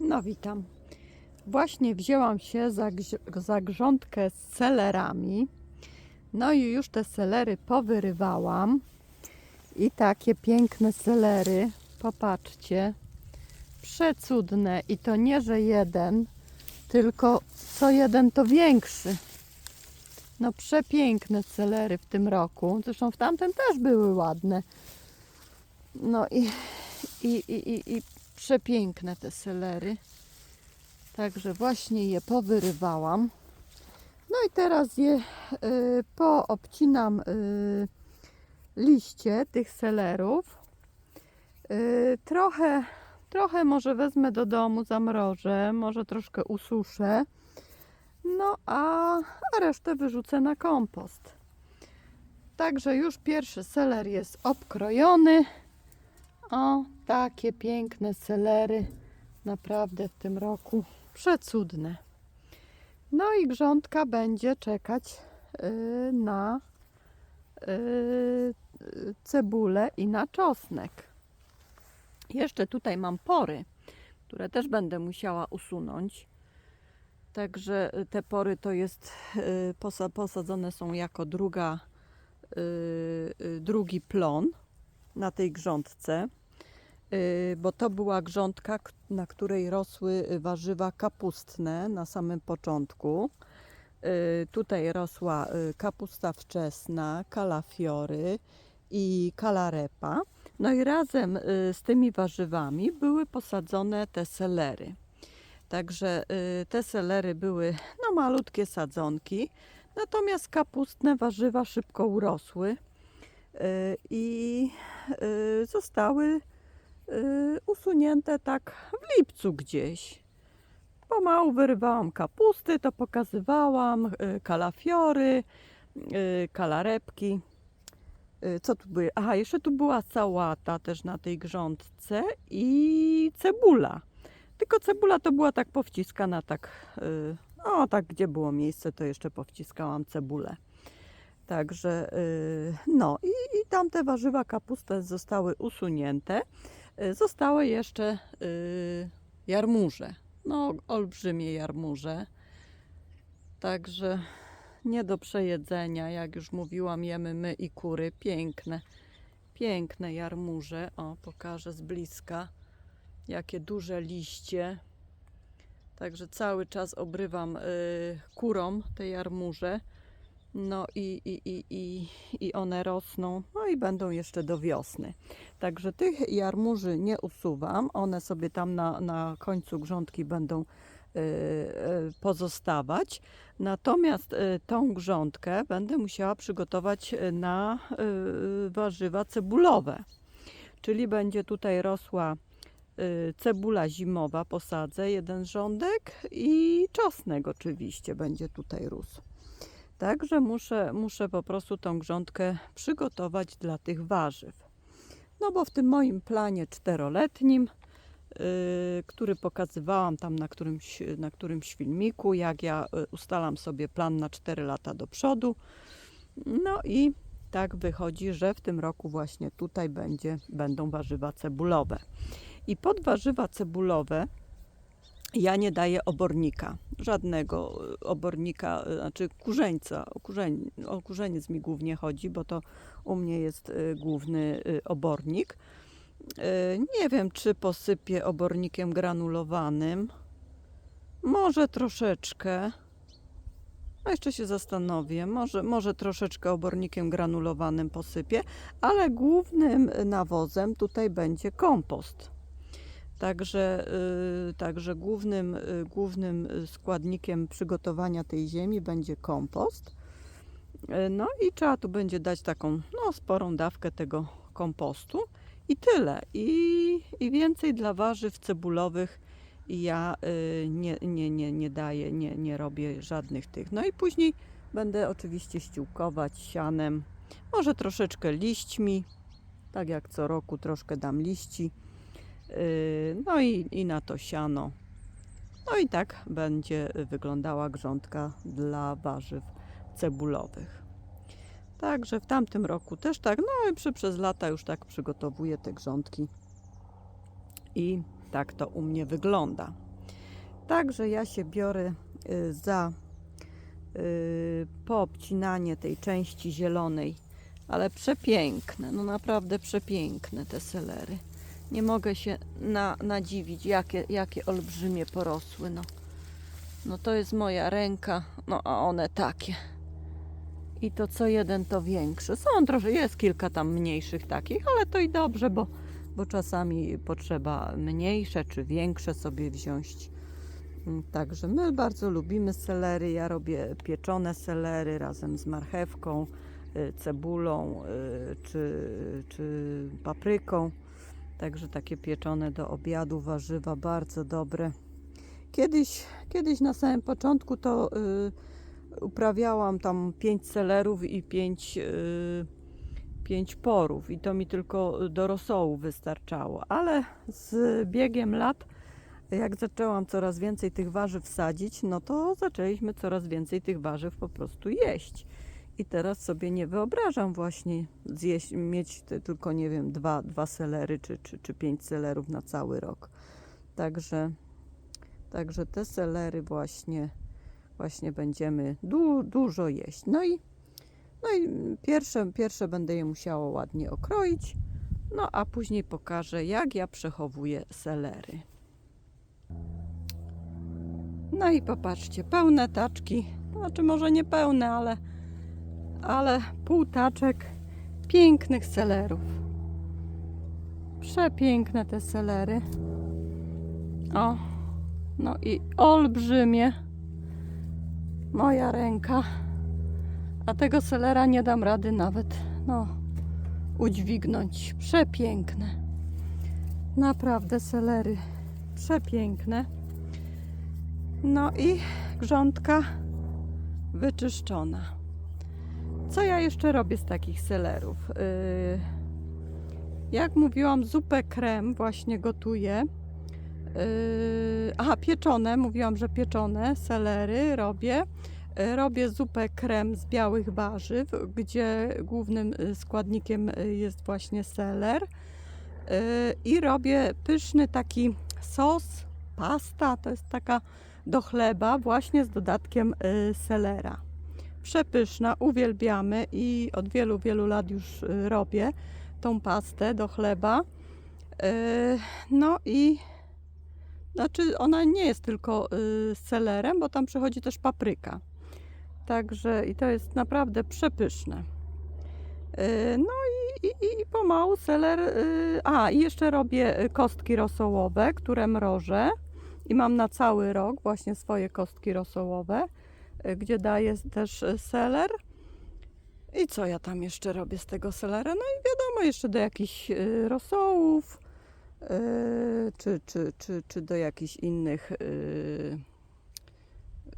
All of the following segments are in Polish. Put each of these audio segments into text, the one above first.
No witam. Właśnie wzięłam się za, za grządkę z celerami. No i już te celery powyrywałam. I takie piękne celery. Popatrzcie. Przecudne. I to nie, że jeden, tylko co jeden to większy. No przepiękne celery w tym roku. Zresztą w tamtym też były ładne. No i, i, i, i, i przepiękne te selery. Także właśnie je powyrywałam. No i teraz je y, poobcinam y, liście tych selerów. Y, trochę, trochę może wezmę do domu, zamrożę, może troszkę ususzę. No a, a resztę wyrzucę na kompost. Także już pierwszy seler jest obkrojony. O, takie piękne selery. Naprawdę w tym roku przecudne. No i grządka będzie czekać y, na y, y, cebulę i na czosnek. Jeszcze tutaj mam pory, które też będę musiała usunąć. Także y, te pory to jest y, posa- posadzone są jako druga, y, drugi plon na tej grządce, bo to była grządka, na której rosły y, warzywa kapustne na samym początku. Y, Tutaj rosła y, kapusta wczesna, kalafiory i kalarepa. No i razem y, z tymi warzywami były posadzone te selery. Także y, te selery były no, malutkie sadzonki, natomiast kapustne warzywa szybko urosły y, i y, zostały y, usunięte tak w lipcu gdzieś. Pomału wyrywałam kapusty, to pokazywałam, y, kalafiory, y, kalarepki. Y, Co tu były? Aha, jeszcze tu była sałata też na tej grządce i cebula. Tylko cebula to była tak powciskana, tak, y, o tak gdzie było miejsce, to jeszcze powciskałam cebulę. Także y, no i, i tamte warzywa kapustę zostały usunięte. Y, Zostały jeszcze y, jarmuże. No, olbrzymie jarmuże. Także nie do przejedzenia, jak już mówiłam, jemy my i kury. Piękne, piękne jarmuże. O, pokażę z bliska, jakie duże liście. Także cały czas obrywam y, kurą te jarmuże. No i, i, i, i, i one rosną, no i będą jeszcze do wiosny. Także tych jarmuży nie usuwam, one sobie tam na, na końcu grządki będą y, y, pozostawać. Natomiast y, tą grządkę będę musiała przygotować na y, warzywa cebulowe. Czyli będzie tutaj rosła y, cebula zimowa, posadzę jeden rządek i czosnek oczywiście będzie tutaj rósł. Także muszę, muszę po prostu tą grządkę przygotować dla tych warzyw. No bo w tym moim planie czteroletnim, yy, który pokazywałam tam na którymś, na którymś filmiku, jak ja y, ustalam sobie plan na 4 lata do przodu. No i tak wychodzi, że w tym roku właśnie tutaj będzie, będą warzywa cebulowe. I pod warzywa cebulowe ja nie daję obornika, żadnego y, obornika, y, znaczy kurzeńca, o, kurzeń, o kurzeniec mi głównie chodzi, bo to u mnie jest y, główny obornik. Nie wiem, czy posypię obornikiem granulowanym. Może troszeczkę. No jeszcze się zastanowię. Może, może troszeczkę obornikiem granulowanym posypię, ale głównym nawozem tutaj będzie kompost. Także, y, także głównym, y, głównym y, składnikiem przygotowania tej ziemi będzie kompost. No i trzeba tu będzie dać taką no, sporą dawkę tego kompostu i tyle. I, i więcej dla warzyw cebulowych ja nie, nie, nie, nie daję, nie, nie robię żadnych tych. No i później będę oczywiście ściółkować sianem, może troszeczkę liśćmi, tak jak co roku troszkę dam liści. Yy, No i, i na to siano. No i tak będzie wyglądała grządka dla warzyw cebulowych. Także w tamtym roku też tak, no i przy, przez lata już tak przygotowuję te grządki. I tak to u mnie wygląda. Także ja się biorę y, za y, poobcinanie tej części zielonej, ale przepiękne, no naprawdę przepiękne te selery. Nie mogę się na, nadziwić, jakie, jakie olbrzymie porosły. No. no to jest moja ręka, no a one takie. I to co jeden to większe. Są trochę, jest kilka tam mniejszych takich, ale to i dobrze, bo, bo czasami potrzeba mniejsze czy większe sobie wziąć. Mm, Także my bardzo lubimy selery. Ja robię pieczone selery razem z marchewką, y, cebulą y, czy, czy papryką. Także takie pieczone do obiadu warzywa bardzo dobre. Kiedyś, kiedyś na samym początku to y, uprawiałam tam pięć selerów i pięć, y, pięć porów i to mi tylko do rosołu wystarczało, ale z biegiem lat jak zaczęłam coraz więcej tych warzyw sadzić, no to zaczęliśmy coraz więcej tych warzyw po prostu jeść. I teraz sobie nie wyobrażam właśnie zjeść, mieć te, tylko, nie wiem, dwa, dwa selery czy, czy, czy pięć selerów na cały rok. Także, także te selery właśnie, właśnie będziemy du, dużo jeść. No i, no i pierwsze, pierwsze będę je musiała ładnie okroić, no a później pokażę, jak ja przechowuję selery. No i popatrzcie, pełne taczki, znaczy może nie pełne, ale, ale pół taczek pięknych selerów. Przepiękne te selery. O, no i olbrzymie moja ręka. A tego selera nie dam rady nawet, no, udźwignąć. Przepiękne. Naprawdę selery przepiękne. No i grządka wyczyszczona. Co ja jeszcze robię z takich selerów? Yy, jak mówiłam, zupę krem właśnie gotuję. Yy, aha, pieczone, mówiłam, że pieczone selery robię. Yy, Robię zupę krem z białych warzyw, gdzie głównym y, składnikiem y, jest właśnie seler. I robię pyszny taki sos, pasta, to jest taka do chleba właśnie z dodatkiem y, selera. Przepyszna, uwielbiamy i od wielu, wielu lat już y, robię tą pastę do chleba. Y, No i znaczy ona nie jest tylko y, z selerem, bo tam przychodzi też papryka. Także i to jest naprawdę przepyszne. No i, i, i pomału seler. y, A, i jeszcze robię kostki rosołowe, które mrożę i mam na cały rok właśnie swoje kostki rosołowe, gdzie daję też y, seler. I co ja tam jeszcze robię z tego selera? No i wiadomo, jeszcze do jakichś y, rosołów, y, czy, czy, czy, czy do jakichś innych y,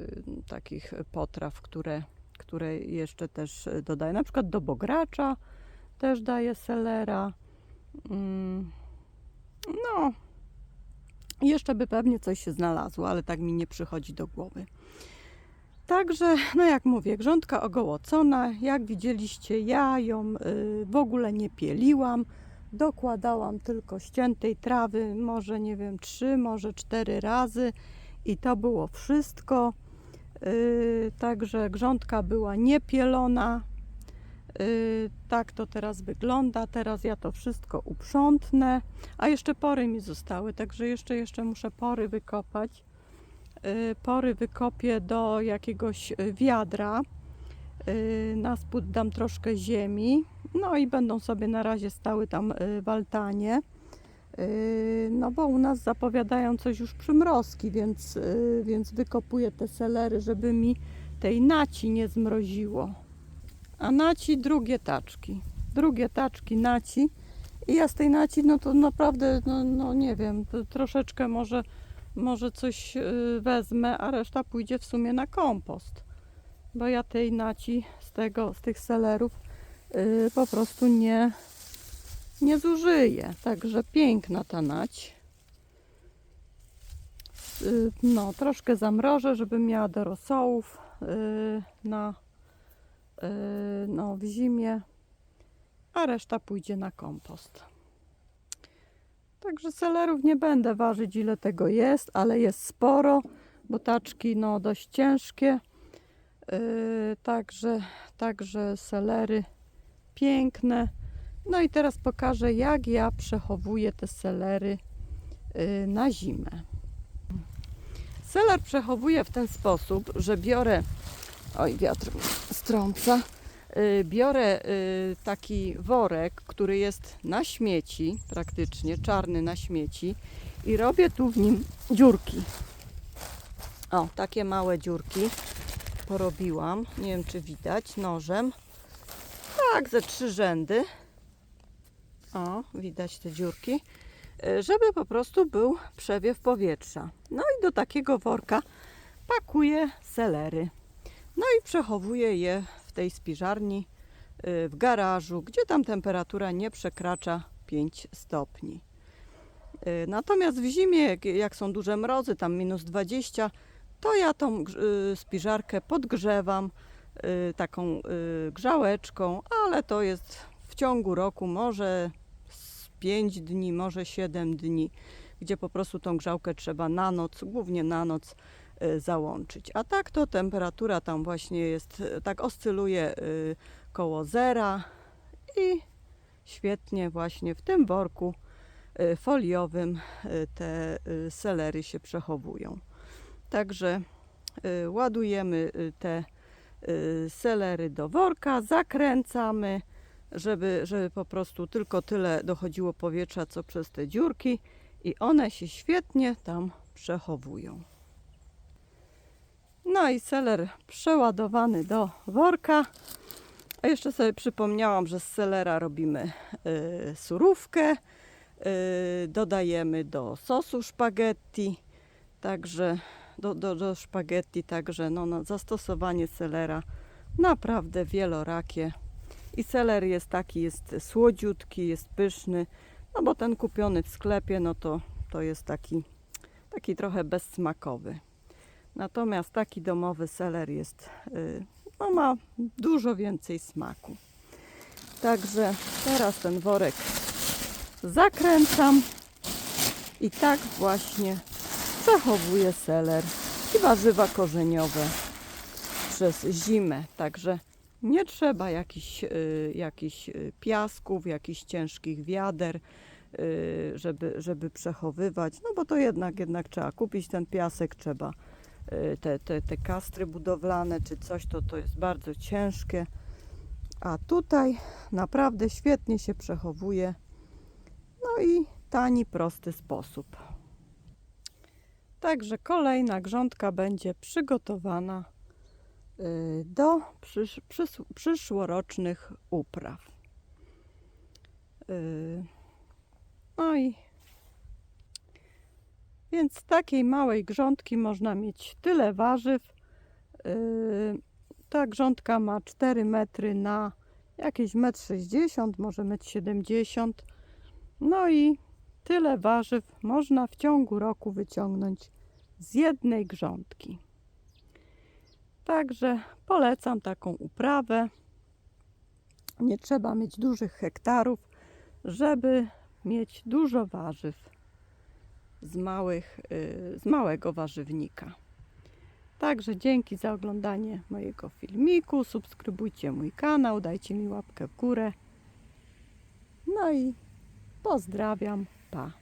y, takich potraw, które, które jeszcze też y, dodaję. Na przykład do bogracza też daję selera. Mm, No, jeszcze by pewnie coś się znalazło, ale tak mi nie przychodzi do głowy. Także, no jak mówię, grządka ogołocona. Jak widzieliście, ja ją y, w ogóle nie pieliłam. Dokładałam tylko ściętej trawy, może nie wiem, trzy, może cztery razy i to było wszystko. Y, Także grządka była niepielona. Y, Tak to teraz wygląda. Teraz ja to wszystko uprzątnę. A jeszcze pory mi zostały, także jeszcze, jeszcze muszę pory wykopać. Y, Pory wykopię do jakiegoś y, wiadra. Y, Na spód dam troszkę ziemi. No i będą sobie na razie stały tam w altanie. Y, No bo u nas zapowiadają coś już przymrozki, więc, więc wykopuję te selery, żeby mi tej naci nie zmroziło. A naci drugie taczki. Drugie taczki naci. I ja z tej naci, no to naprawdę, no, no nie wiem, troszeczkę może, może coś y, wezmę, a reszta pójdzie w sumie na kompost. Bo ja tej naci z tego, z tych selerów y, po prostu nie, nie zużyję. Także piękna ta nać. Y, No, troszkę zamrożę, żeby miała do rosołów na, no, w zimie, a reszta pójdzie na kompost. Także selerów nie będę ważyć, ile tego jest, ale jest sporo. bo taczki no dość ciężkie. Yy, także, także selery piękne. No i teraz pokażę, jak ja przechowuję te selery yy, na zimę. Seler przechowuję w ten sposób, że biorę. Oj, wiatr strąca. Yy, Biorę yy, taki worek, który jest na śmieci, praktycznie czarny na śmieci, i robię tu w nim dziurki. O, takie małe dziurki porobiłam. Nie wiem, czy widać nożem. Tak, ze trzy rzędy. O, widać te dziurki. Y, Żeby po prostu był przewiew powietrza. No i do takiego worka pakuję selery. No i przechowuję je w tej spiżarni y, w garażu, gdzie tam temperatura nie przekracza 5 stopni. Y, Natomiast w zimie, jak, są duże mrozy, tam minus 20, to ja tą y, spiżarkę podgrzewam taką grzałeczką, ale to jest w ciągu roku może 5 dni, może 7 dni, gdzie po prostu tą grzałkę trzeba na noc, głównie na noc załączyć. A tak to temperatura tam właśnie jest, y, tak oscyluje y, koło zera i świetnie właśnie w tym worku foliowym te selery się przechowują. Także ładujemy te selery do worka, zakręcamy, żeby, żeby po prostu tylko tyle dochodziło powietrza, co przez te dziurki i one się świetnie tam przechowują. No i seler przeładowany do worka. A jeszcze sobie przypomniałam, że z selera robimy y, surówkę. Y, dodajemy do sosu spaghetti. Także do, do, do spaghetti, także no, no, zastosowanie selera naprawdę wielorakie. I seler jest taki, jest słodziutki, jest pyszny, no bo ten kupiony w sklepie, no to, to jest taki, taki trochę bezsmakowy. Natomiast taki domowy seler jest, y, no ma dużo więcej smaku. Także teraz ten worek zakręcam i tak właśnie przechowuję seler i warzywa korzeniowe przez zimę. Także nie trzeba jakichś, y, jakichś y, piasków, jakichś ciężkich wiader, żeby, żeby przechowywać. No bo to jednak, jednak trzeba kupić ten piasek, trzeba te, te, te kastry budowlane czy coś, to, to jest bardzo ciężkie. A tutaj naprawdę świetnie się przechowuje. No i tani, prosty sposób. Także kolejna grządka będzie przygotowana y, do przysz, przys, przyszłorocznych upraw. Y, No i więc z takiej małej grządki można mieć tyle warzyw. Y, Ta grządka ma 4 metry na jakieś 1,60 m, może 1,70 m. No i tyle warzyw można w ciągu roku wyciągnąć z jednej grządki. Także polecam taką uprawę. Nie trzeba mieć dużych hektarów, żeby mieć dużo warzyw z, małych, y, z małego warzywnika. Także dzięki za oglądanie mojego filmiku. Subskrybujcie mój kanał, dajcie mi łapkę w górę. No i pozdrawiam. Pa.